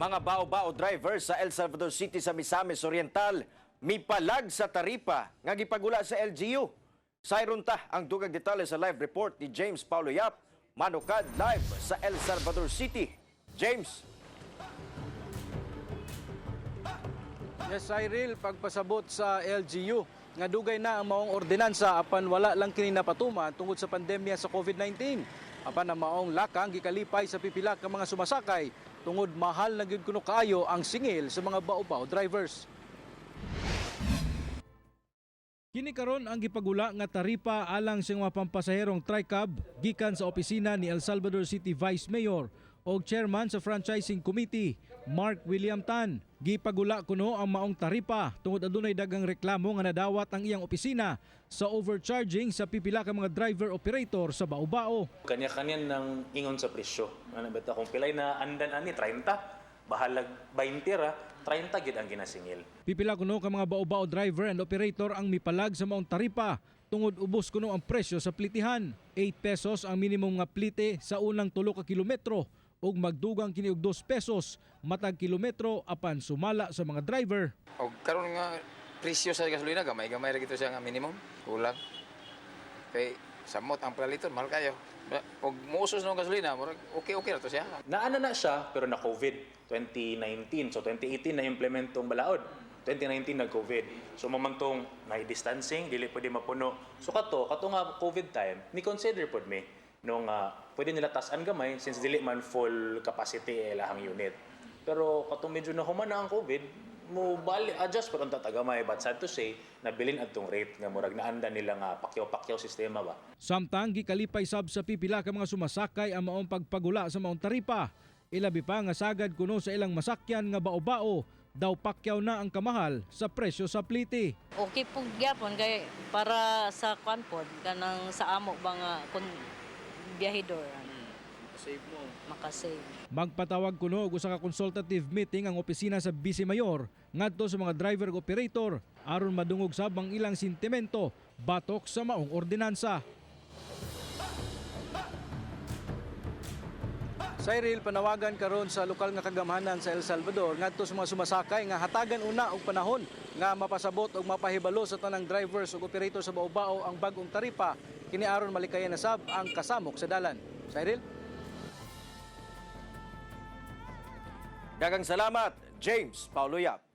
Mga bao-bao drivers sa El Salvador City sa Misamis Oriental mipalag sa taripa nga gipagula sa LGU. Sayron ta ang dugang detalye sa live report ni James Paulo Yap, manukad live sa El Salvador City. James, Yes, Cyril, pagpasabot sa LGU, nga dugay na ang maong ordinansa apan wala lang kini napatuman tungod sa pandemya sa COVID-19. Apan ang maong lakang gikalipay sa pipila ka mga sumasakay tungod mahal na gyud kuno kaayo ang singil sa mga bao-bao drivers. Kini karon ang gipagula nga taripa alang sa mga pampasaherong TriCab gikan sa opisina ni El Salvador City Vice Mayor o chairman sa franchising committee Mark William Tan. Gipagula kuno ang maong taripa tungod adunay dagang reklamo nga nadawat ang iyang opisina sa overcharging sa pipila ka mga driver operator sa Baobao. Kanya-kanya ng ingon sa presyo. Ano ba? Kung pilay na andan ani 30, bahalag 20 ra, 30 gid ang ginasingil. Pipila kuno ka mga Baobao driver and operator ang mipalag sa maong taripa tungod ubos kuno ang presyo sa plitihan. 8 pesos ang minimum nga plite sa unang tulo ka kilometro ug magdugang kini og 2 pesos matag kilometro apan sumala sa mga driver. O karon nga presyo sa gasolina gamay-gamay ra gito siya nga minimum kulang. Kay samot ang palaliton mahal kayo. Og muusos ng gasolina, murag okay okay ra to siya. Naana na siya pero na COVID 2019. So 2018 na implement tong balaod. 2019 nag-COVID. So mamantong may distancing, dili pwede mapuno. So kato, kato nga COVID time, ni consider pod me nung ah, pwede nila tasan gamay since dili man full capacity eh, lahang unit. Pero katong medyo na humana ang COVID, mo bali adjust pa ang tatagamay but sad to say nabilin adtong rate nga murag naanda nila nga pakyaw-pakyaw sistema ba. Samtang gikalipay sab sa pipila ka mga sumasakay ang maong pagpagula sa maong taripa. Ilabi pa nga sagad kuno sa ilang masakyan nga bao-bao daw pakyaw na ang kamahal sa presyo sa pliti. okay po gyapon kay para sa kwan pod kanang sa amo ba nga kun biyahidor Save mo. makasave Magpatawag kuno og usa ka consultative meeting ang opisina sa Vice Mayor ngadto sa mga driver operator aron madungog sab ang ilang sentimento batok sa maong ordinansa. Cyril, panawagan karon sa lokal nga kagamhanan sa El Salvador ngadto sa mga sumasakay nga hatagan una og panahon nga mapasabot og mapahibalo sa tanang drivers ug operator sa Baobao ang bagong taripa kini aron malikayan na sab ang kasamok sa dalan. Cyril? dagang salamat, James Paulo Yap.